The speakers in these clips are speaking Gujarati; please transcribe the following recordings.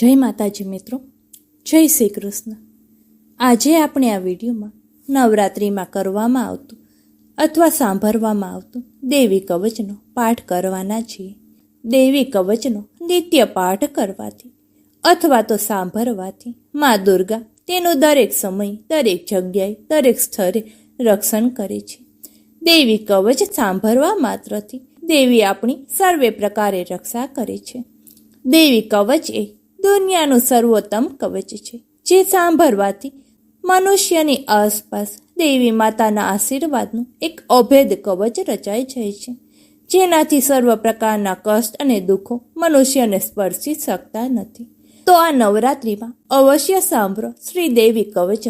જય માતાજી મિત્રો, જય શ્રી કૃષ્ણ. આજે આપણે આ વિડીયોમાં નવરાત્રિમાં કરવામાં આવતું અથવા સાંભળવામાં આવતું દેવી કવચનો પાઠ કરવાના છીએ. દેવી કવચનો નિત્ય પાઠ કરવાથી અથવા તો સાંભળવાથી મા દુર્ગા તેનું દરેક સમય, દરેક જગ્યાએ, દરેક સ્થળે રક્ષણ કરે છે. દેવી કવચ સાંભળવા માત્રથી દેવી આપણી સર્વે પ્રકારે રક્ષા કરે છે. દેવી કવચ એ દુનિયાનું સર્વોત્તમ કવચ છે, જે સાંભળવાથી મનુષ્યની આસપાસ દેવી માતાના આશીર્વાદનું એક અભેદ કવચ રચાઈ જાય છે, જેનાથી સર્વ પ્રકારના કષ્ટ અને દુઃખો મનુષ્યને સ્પર્શી શકતા નથી. તો આ નવરાત્રિમાં અવશ્ય સાંભળો શ્રી દેવી કવચ.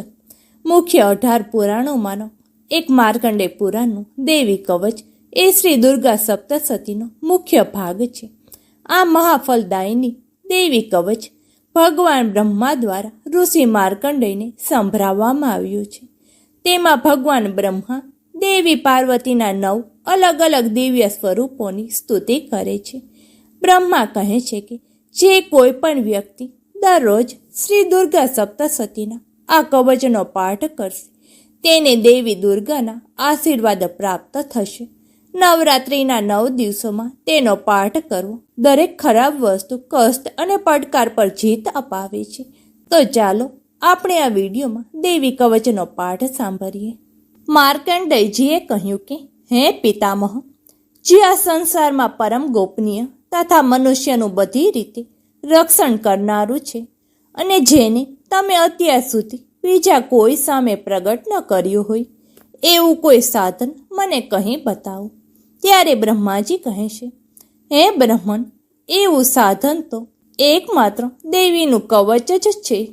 મુખ્ય અઢાર પુરાણોમાંનો એક માર્કંડે પુરાણનું દેવી કવચ એ શ્રી દુર્ગા સપ્તસતીનો મુખ્ય ભાગ છે. આ મહાફલદાયની દેવી કવચ ભગવાન બ્રહ્મા દ્વારા ઋષિ માર્કંડેયને સંભળાવવામાં આવ્યું છે. તેમાં ભગવાન બ્રહ્મા દેવી પાર્વતીના નવ અલગ અલગ દિવ્ય સ્વરૂપોની સ્તુતિ કરે છે. બ્રહ્મા કહે છે કે જે કોઈ પણ વ્યક્તિ દરરોજ શ્રી દુર્ગા સપ્તસતીના આ કવચનો પાઠ કરશે, તેને દેવી દુર્ગાના આશીર્વાદ પ્રાપ્ત થશે. નવરાત્રિના નવ દિવસોમાં તેનો પાઠ કરવો. દરેક ખરાબ વસ્તુ કષ્ટ અને પડકાર પર જીત અપાવે છે. તો ચાલો આપણે આ વિડીયોમાં દેવી કવચનો પાઠ સાંભળીએ. માર્કંડયજીએ કહ્યું કે, હે પિતામહ, જે આ સંસારમાં પરમ ગોપનીય તથા મનુષ્યનું બધી રીતે રક્ષણ કરનારું છે અને જેને તમે અત્યાર સુધી બીજા કોઈ સામે પ્રગટ ન કર્યું હોય, એવું કોઈ સાધન મને કહી બતાવો. ત્યારે બ્રહ્માજી કહે છે, હે બ્રહ્મન, એવું સાધન તો એકમાત્ર દેવીનું કવચ જ છે,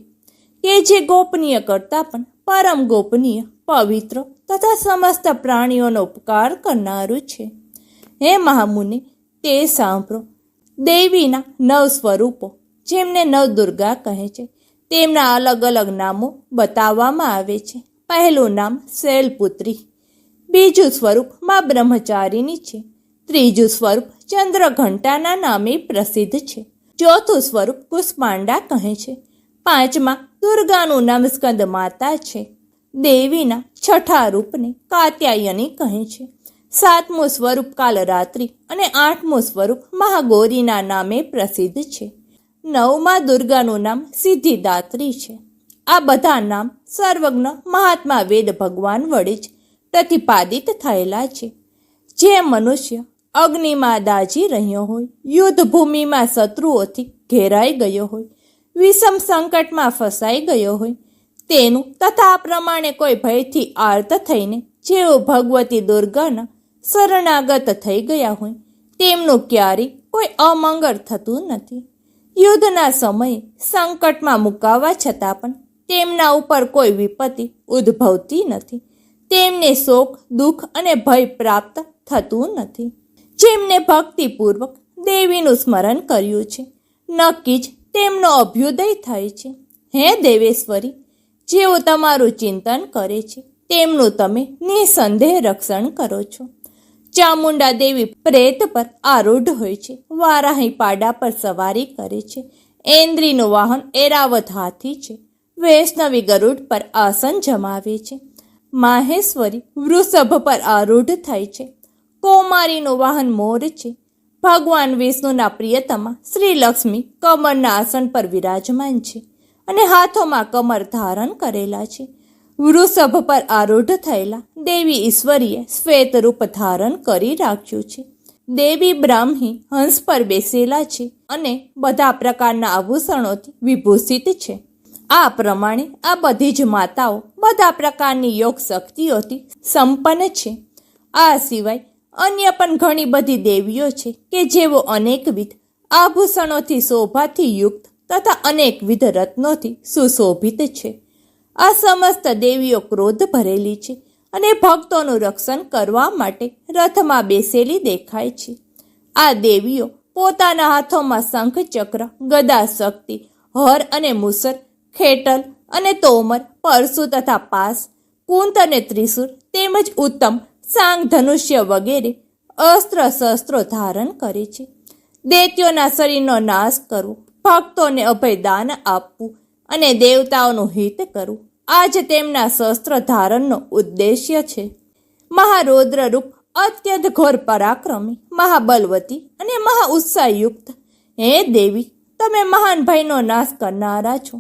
કે જે ગોપનીય કરતાં પણ પરમ ગોપનીય, પવિત્ર તથા સમસ્ત પ્રાણીઓનો ઉપકાર કરનારું છે. હે મહામુનિ, તે સાંભળો. દેવીના નવ સ્વરૂપો, જેમને નવદુર્ગા કહે છે, તેમના અલગ અલગ નામો બતાવવામાં આવે છે. પહેલું નામ શૈલપુત્રી બીજું સ્વરૂપ મા બ્રહ્મચારીની છે. ત્રીજું સ્વરૂપ ચંદ્રઘંટાના નામે પ્રસિદ્ધ છે. ચોથું સ્વરૂપ કુષ્માંડા કહે છે. પાંચમા દુર્ગાનું નામ સ્કંદ માતા છે. દેવીના છઠ્ઠા રૂપને કાત્યાયની કહે છે. સાતમું સ્વરૂપ કાલરાત્રિ અને આઠમું સ્વરૂપ મહાગૌરીના નામે પ્રસિદ્ધ છે. નવમા દુર્ગાનું નામ સિદ્ધિદાત્રી છે. આ બધા નામ સર્વજ્ઞ મહાત્મા વેદ ભગવાન વડે જ પ્રતિપાદિત થયેલા છે. જે મનુષ્ય અગ્નિમાં દાજી રહ્યો હોય યુદ્ધ ભૂમિમાં શત્રુઓથી ઘેરાઈ ગયો હોય, વિષમ સંકટમાં ફસાઈ ગયો હોય, તેનું તથા પ્રમાણે કોઈ ભયથી આર્ત થઈને જેઓ ભગવતી દુર્ગાના શરણાગત થઈ ગયા હોય, તેમનું ક્યારેય કોઈ અમંગળ થતું નથી. યુદ્ધના સમયે સંકટમાં મુકાવા છતાં પણ તેમના ઉપર કોઈ વિપત્તિ ઉદ્ભવતી નથી. તેમને શોક, દુઃખ અને ભય પ્રાપ્ત થતું નથી. જેમને ભક્તિપૂર્વક દેવીનું સ્મરણ કર્યું છે. નક્કી જ તેમનો અભ્યુદય થાય છે. હે દેવેશ્વરી, જેઓ તમારું ચિંતન કરે છે, તેમનું તમે નિસંદેહ રક્ષણ કરો છો. ચામુંડા દેવી પ્રેત પર આરૂઢ હોય છે, વારાહી પાડા પર સવારી કરે છે, એન્દ્રીનું વાહન એરાવત હાથી છે, વૈષ્ણવી ગરુડ પર આસન જમાવે છે માહેશ્વરી વૃષભ પર આરૂઢ થાય છે. કૌમારીનું વાહન મોર છે. ભગવાન વિષ્ણુના પ્રિયતમા શ્રી લક્ષ્મી કમરના આસન પર વિરાજમાન છે અને હાથોમાં કમર ધારણ કરેલા છે. વૃષભ પર આરૂઢ થયેલા દેવી ઈશ્વરીએ શ્વેત રૂપ ધારણ કરી રાખ્યું છે. દેવી બ્રાહ્મી હંસ પર બેસેલા છે અને બધા પ્રકારના આભૂષણોથી વિભૂષિત છે. આ પ્રમાણે આ બધી જ માતાઓ બધા પ્રકારની યોગ શક્તિઓથી સંપન્ન છે. આ સિવાય અન્ય પણ ઘણી બધી દેવીઓ છે કે જેઓ અનેકવિધ આભૂષણોથી શોભાથી યુક્ત તથા અનેકવિધ રત્નોથી સુશોભિત છે. આ સમસ્ત દેવીઓ ક્રોધ ભરેલી છે અને ભક્તોનું રક્ષણ કરવા માટે રથમાં બેસેલી દેખાય છે. આ દેવીઓ પોતાના હાથોમાં શંખ ચક્ર ગદા શક્તિ હર અને મુસર ખેટલ અને તોમર, પરસુ તથા પાસ, કુંત અને ત્રિશુર તેમજ ઉત્તમ સાંગ ધનુષ્ય વગેરે અસ્ત્ર શસ્ત્રો ધારણ કરે છે. દૈત્યોના શરીરનો નાશ કરવો, ભક્તોને અભયદાન આપવું અને દેવતાઓનું હિત કરવું આ જ તેમના શસ્ત્ર ધારણનો ઉદ્દેશ્ય છે. મહારૌદ્ર રૂપ અત્યંત ઘોર પરાક્રમી, મહાબલવતી અને મહા ઉત્સાહયુક્ત હે દેવી, તમે મહાન ભયનો નાશ કરનારા છો.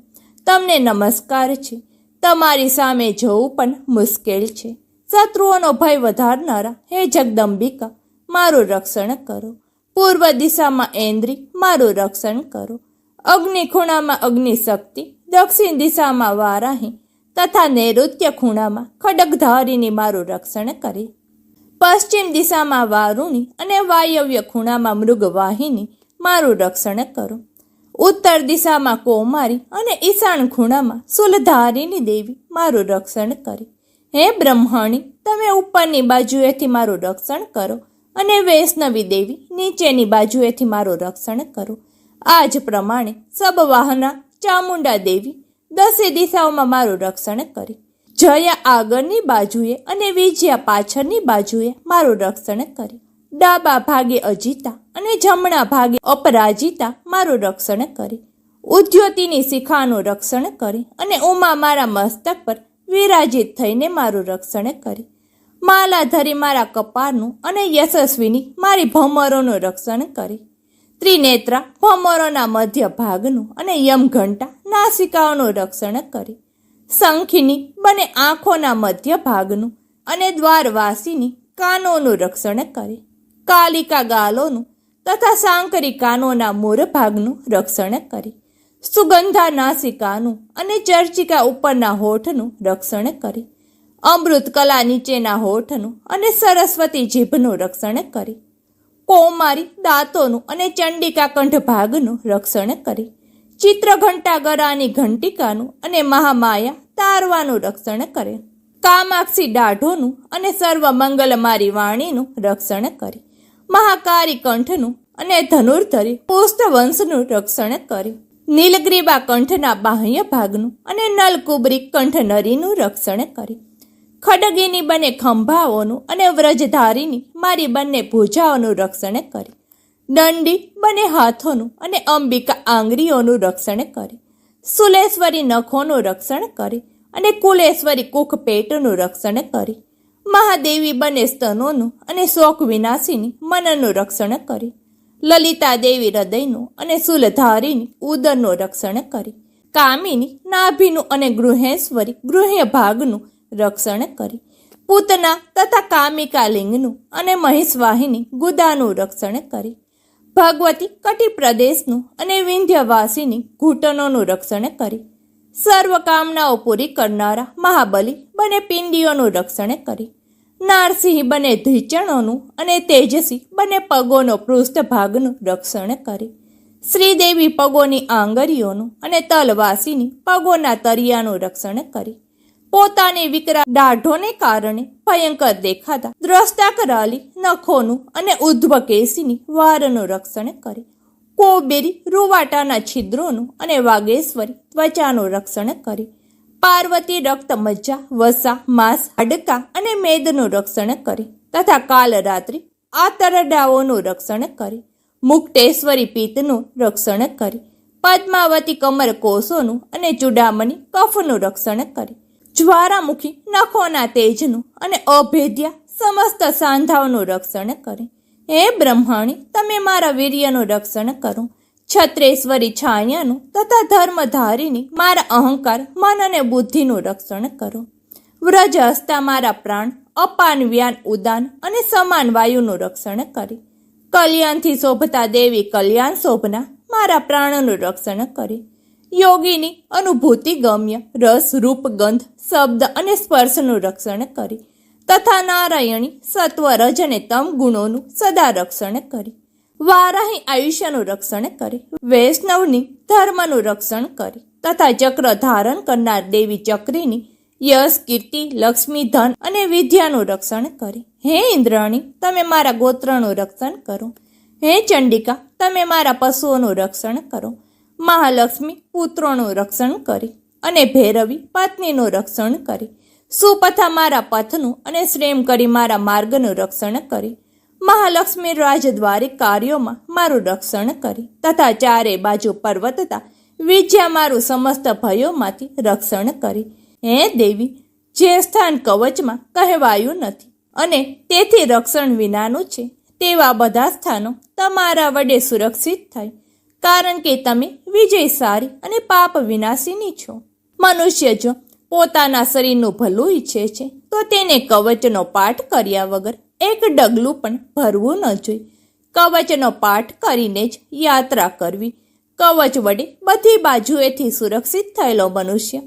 તમને નમસ્કાર છે. તમારી સામે જવું પણ મુશ્કેલ છે. શત્રુઓનો ભય વધારનારા હે જગદંબિકા, મારું રક્ષણ કરો. પૂર્વ દિશામાં એન્દ્રી, મારું રક્ષણ કરો. અગ્નિ ખૂણામાં અગ્નિ શક્તિ દક્ષિણ દિશામાં વારાહી તથા નૈઋત્ય ખૂણામાં ખડગધારીની મારું રક્ષણ કરી. પશ્ચિમ દિશામાં વારુણી અને વાયવ્ય ખૂણામાં મૃગવાહિની મારું રક્ષણ કરો. ઉત્તર દિશામાં કૌમારી અને ઈશાન ખૂણામાં સુલધારીની દેવી મારું રક્ષણ કરી. હે બ્રહ્મણી, તમે ઉપરની બાજુએથી મારું રક્ષણ કરો અને વૈષ્ણવી દેવી નીચેની બાજુએથી મારું રક્ષણ કરો. આ જ પ્રમાણે સબવાહના ચામુંડા દેવી દસે દિશાઓમાં મારું રક્ષણ કરી. જયા આગળની બાજુએ અને વિજયા પાછળની બાજુએ મારું રક્ષણ કરી. ડાબા ભાગે અજીતા અને જમણા ભાગે અપરાજિતા મારું રક્ષણ કરી. ઉદ્યોતિની શિખાનું રક્ષણ કરી અને ઉમા મારા મસ્તક પર વિરાજિત થઈને મારું રક્ષણ કરી. માલા ધરી મારા કપાળનું અને યશસ્વીની મારી ભમરોનું રક્ષણ કરી. ત્રિનેત્રા ભમરોના મધ્ય ભાગનું અને યમઘંટા નાસિકાઓનું રક્ષણ કરી. શંખીની બને આંખોના મધ્ય ભાગનું અને દ્વારવાસીની કાનોનું રક્ષણ કરી. કાલિકા ગાલોનું તથા સાંકરી કાનોના મૂળ ભાગનું રક્ષણ કરી, સુગંધા નાસિકાનું અને ચર્ચિકા ઉપરના હોઠનું રક્ષણ કરી, અમૃત કલા નીચેના હોઠનું અને સરસ્વતી જીભનું રક્ષણ કરી, કૌમારી દાંતોનું અને ચંડિકા કંઠ ભાગનું રક્ષણ કરી, ચિત્રઘંટા ગરાની ઘંટિકાનું અને મહામાયા તારવાનું રક્ષણ કરે, કામાક્ષી દાઢોનું અને સર્વ મંગલમારી વાણીનું રક્ષણ કરી મહાકારી કંઠનું અને ધનુર્ધરી પુષ્ટવંશનું રક્ષણ કરી નીલગ્રીબા કંઠના બાહ્ય ભાગનું અને નલકુબરી કંઠ નરીનું રક્ષણ કરી ખડગીની બંને ખંભાઓનું અને વ્રજધારીની મારી બંને ભૂજાઓનું રક્ષણ કરી દંડી બંને હાથોનું અને અંબિકા આંગળીઓનું રક્ષણ કરી સુલેશ્વરી નખોનું રક્ષણ કરી અને કુલેશ્વરી કુખપેટનું રક્ષણ કરી મહાદેવી બંને સ્તનોનું અને શોક વિનાશીની મનનું રક્ષણ કરી. લલિતા દેવી હૃદયનું અને સુલધારીની ઉદરનું રક્ષણ કરી. કામિની નાભીનું અને ગૃહેશ્વરી ગૃહ્ય ભાગનું રક્ષણ કરી. પૂતના તથા કામિકા લિંગનું અને મહેશવાહિની ગુદાનું રક્ષણ કરી. ભગવતી કટી પ્રદેશનું અને વિંધ્યવાસીની ઘૂંટણોનું રક્ષણ કરી. સર્વ કામનાઓ પૂરી કરનારા મહાબલી બને પિંડીઓનું રક્ષણ કરી. નારસિંહ બને ધીચણોનું અને તેજસી બને પગોનો પૃષ્ઠભાગનું રક્ષણ કરી. શ્રીદેવી પગોની આંગળીઓનું અને તલવાસીની પગોના તરિયાનું રક્ષણ કરી. પોતાની વિકરા દાઢોને કારણે ભયંકર દેખાતા દ્રષ્ટા કરાલી નખોનું અને ઉદ્ધવ કેસીની વારનું રક્ષણ કરી. કોબેરી, રૂવાટાના છિદ્રોનું અને વાગેશ્વરી ત્વચાનું રક્ષણ કરી. પાર્વતી, રક્ત મજ્જા, વસા, માંસ, હાડકા અને મેદનું રક્ષણ કરી તથા કાલ રાત્રિ આતરડાઓનું રક્ષણ કરી, મુક્તેશ્વરી પિત્તનું રક્ષણ કરી, પદ્માવતી કમર કોષોનું અને ચુડામણી કફનું રક્ષણ કરી જ્વારામુખી નખોના તેજનું અને અભેદ્યા સમસ્ત સાંધાઓનું રક્ષણ કરી. હે બ્રહ્માણી, તમે મારા વીર્યનું રક્ષણ કરો. છત્રેશ્વરી છાયાનું તથા ધર્મધારીની મારા અહંકાર, મન અને બુદ્ધિનું રક્ષણ કરો. વ્રજ હસ્તા મારા પ્રાણ, અપાન વ્યાન ઉદાન અને સમાન વાયુનું રક્ષણ કરી. કલ્યાણથી શોભતા દેવી કલ્યાણ શોભના મારા પ્રાણનું રક્ષણ કરી. યોગીની અનુભૂતિ ગમ્ય, રસ, રૂપ, ગંધ, શબ્દ અને સ્પર્શનું રક્ષણ કરી. તથા નારાયણી સત્વ રજ અને તમ ગુણોનું સદા રક્ષણ કરી. વારાહી આયુષ્યનું રક્ષણ કરી, વૈષ્ણવની ધર્મનું રક્ષણ કરી, તથા ચક્ર ધારણ કરનાર દેવી ચક્રીની યશ, કીર્તિ, લક્ષ્મી, ધન અને વિદ્યાનું રક્ષણ કરી. હે ઇન્દ્રાણી, તમે મારા ગોત્રનું રક્ષણ કરો. હે ચંડિકા, તમે મારા પશુઓનું રક્ષણ કરો. મહાલક્ષ્મી, પુત્રોનું રક્ષણ કરી અને ભૈરવી, પત્નીનું રક્ષણ કરી. સુપથા મારા પથનું અને શ્રેમ કરી મારા માર્ગનું રક્ષણ કરી. મહાલક્ષ્મી રાજદ્વારી કાર્યોમાં મારું રક્ષણ કરી. તથા ચારે બાજુ પર્વતતા વિજ્યા મારું સમસ્ત ભયોમાંથી રક્ષણ કરી. હે દેવી, જે સ્થાન કવચમાં કહેવાયું નથી અને તેથી રક્ષણ વિનાનું છે, તેવા બધા સ્થાનો તમારા વડે સુરક્ષિત થાય. કારણ કે તમે વિજયસારી અને પાપ વિનાશીની છો. મનુષ્ય જો પોતાના શરીરનું ભલું ઈચ્છે છે, તો તેને કવચનો પાઠ કર્યા વગર એક ડગલું પણ ભરવું ન જોઈએ કવચનો પાઠ કરીને જ યાત્રા કરવી. કવચ વડે બધી બાજુએથી સુરક્ષિત થયેલો મનુષ્ય.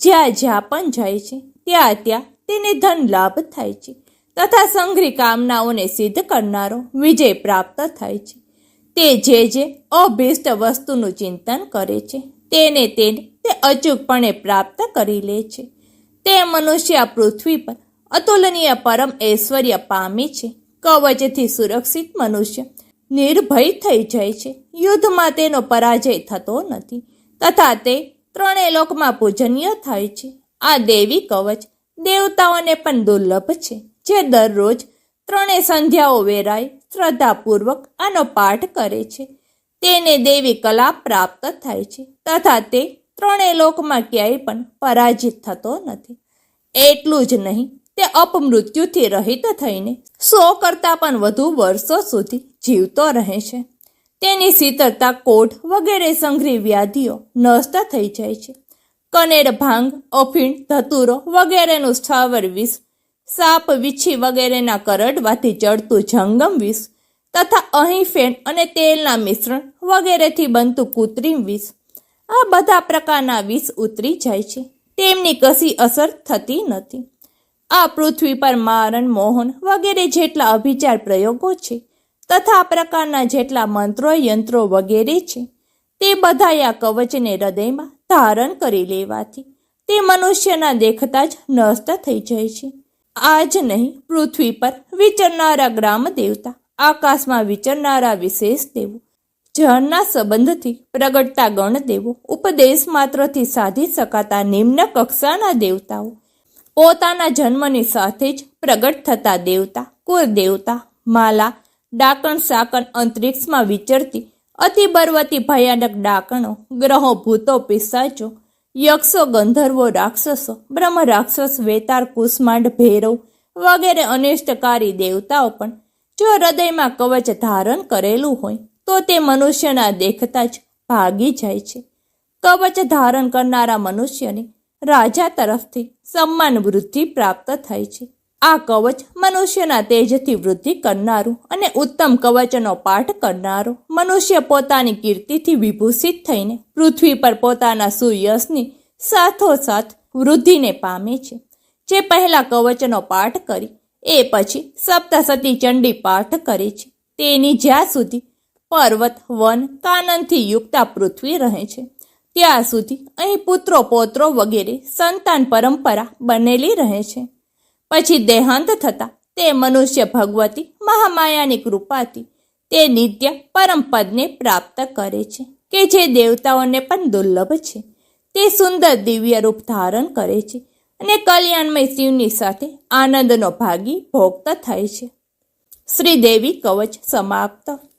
જ્યાં જ્યાં પણ જાય છે, ત્યાં ત્યાં તેને ધન લાભ થાય છે તથા સંઘરી કામનાઓને સિદ્ધ કરનારો વિજય પ્રાપ્ત થાય છે. તે જે જે અભિષ્ટ વસ્તુનું ચિંતન કરે છે, તેને તેને તે અચૂકપણે પ્રાપ્ત કરી લે છે. તે મનુષ્ય પૃથ્વી પર અતુલનીય પરમ ઐશ્વર્ય પામે છે. કવચથી સુરક્ષિત મનુષ્ય નિર્ભય થઈ જાય છે. યુદ્ધમાં તેનો પરાજય થતો નથી. તથા તે ત્રણેય લોકમાં પૂજનીય થાય છે. આ દેવી કવચ દેવતાઓને પણ દુર્લભ છે, જે દરરોજ ત્રણેય સંધ્યાઓ વેરાય, શ્રદ્ધાપૂર્વક આનો પાઠ કરે છે. તેને દેવી કલા પ્રાપ્ત થાય છે. તથા તે ત્રણેય લોકમાં ક્યાંય પણ પરાજિત થતો નથી. એટલું જ નહીં તે અપમૃત્યુથી રહિત થઈને સો કરતાં પણ વધુ વર્ષો સુધી જીવતો રહે છે. તેની શીતળતા, કોઢ વગેરે સંઘરી વ્યાધિઓ નષ્ટ થઈ જાય છે. કનેર ભાંગ, અફીણ, ધતુરો વગેરેનું સ્થાવર વિષ, સાપ, વીછી વગેરેના કરડવાથી ચડતું જંગમ વિષ તથા અહીં ફેણ અને તેલના મિશ્રણ વગેરેથી બનતું કૃત્રિમ વિષ, આ બધા પ્રકારના વિષ ઉતરી જાય છે. તેમની કશી અસર થતી નથી. આ પૃથ્વી પર મારણ, મોહન વગેરે જેટલા અભિચાર પ્રયોગો છે તથા આ પ્રકારના જેટલા મંત્રો, યંત્રો વગેરે છે, તે બધા આ કવચને હૃદયમાં ધારણ કરી લેવાથી તે મનુષ્યના દેખતા જ નષ્ટ થઈ જાય છે. આ જ નહીં, પૃથ્વી પર વિચરનારા ગ્રામ દેવતા આકાશમાં વિચરનારા વિશેષ દેવો, જળના સંબંધથી પ્રગટતા ગણ દેવો ઉપદેશ માત્રથી સાધી શકાતા નિમ્ન કક્ષાના દેવતાઓ પોતાના જન્મની સાથે જ પ્રગટ થતા દેવતા, કુળ દેવતા, માલા, ડાકણ સાકણ અંતરિક્ષમાં વિચરતી અતિ બરવતી ભયાનક ડાકણો, ગ્રહો, ભૂતો, પિશાચો, યક્ષો, ગંધર્વો, રાક્ષસો, બ્રહ્મ રાક્ષસ વેતાર કુષ્માંડ, ભૈરવ વગેરે અનિષ્ટકારી દેવતાઓ પણ જો હૃદયમાં કવચ ધારણ કરેલું હોય, તો તે મનુષ્યના દેખતા જ ભાગી જાય છે. કવચ ધારણ કરનારા મનુષ્યને રાજા તરફથી સન્માન વૃદ્ધિ પ્રાપ્ત થાય છે. આ કવચ મનુષ્યના તેજથી વૃદ્ધિ કરનારું અને ઉત્તમ કવચનો પાઠ કરનારો મનુષ્ય પોતાની કીર્તિથી વિભૂષિત થઈને પૃથ્વી પર પોતાના સુયશની સાથોસાથ વૃદ્ધિને પામે છે. જે પહેલા કવચનો પાઠ કરી, એ પછી સપ્તસતી ચંડી પાઠ કરે છે. તેની જ્યાં સુધી પર્વત, વન, કાનનથી યુક્તા પૃથ્વી રહે છે. ત્યાં સુધી અહીં પુત્રો, પૌત્રો વગેરે સંતાન પરંપરા બનેલી રહે છે. પછી દેહાંત થતાં તે મનુષ્ય ભગવતી મહામાયાની કૃપાથી તે નિત્ય પરમપદને પ્રાપ્ત કરે છે કે જે દેવતાઓને પણ દુર્લભ છે. તે સુંદર દિવ્ય રૂપ ધારણ કરે છે અને કલ્યાણમય શિવની સાથે આનંદનો ભાગી ભોગતા થાય છે. શ્રીદેવી કવચ સમાપ્ત.